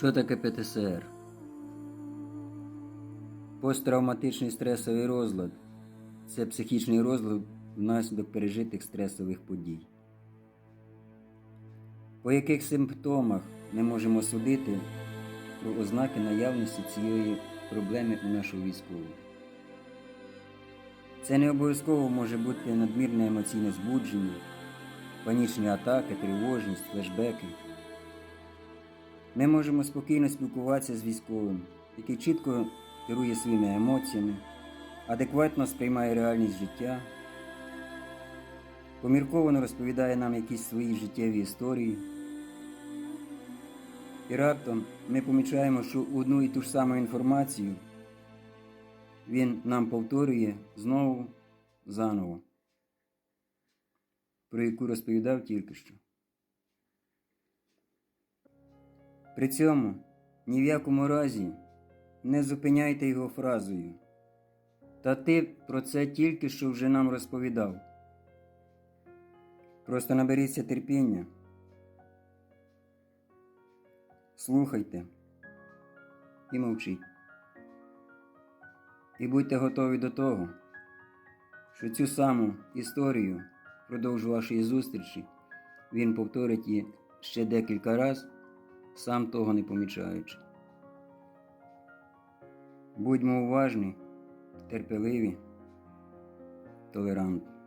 Що таке ПТСР? Посттравматичний стресовий розлад це психічний розлад внаслідок пережитих стресових подій. По яких симптомах ми можемо судити про ознаки наявності цієї проблеми у нашого військового? Це не обов'язково може бути надмірне емоційне збудження, панічні атаки, тривожність, флешбеки. Ми можемо спокійно спілкуватися з військовим, який чітко керує своїми емоціями, адекватно сприймає реальність життя, помірковано розповідає нам якісь свої життєві історії. І раптом ми помічаємо, що одну і ту ж саму інформацію він нам повторює знову заново, про яку розповідав тільки що. При цьому ні в якому разі не зупиняйте його фразою. Та ти про це тільки що вже нам розповідав. Просто наберіться терпіння. Слухайте і мовчіть. І будьте готові до того, що цю саму історію впродовж вашої зустрічі він повторить її ще декілька разів, сам того не помічаючи. Будьмо уважні, терпеливі, толерантні.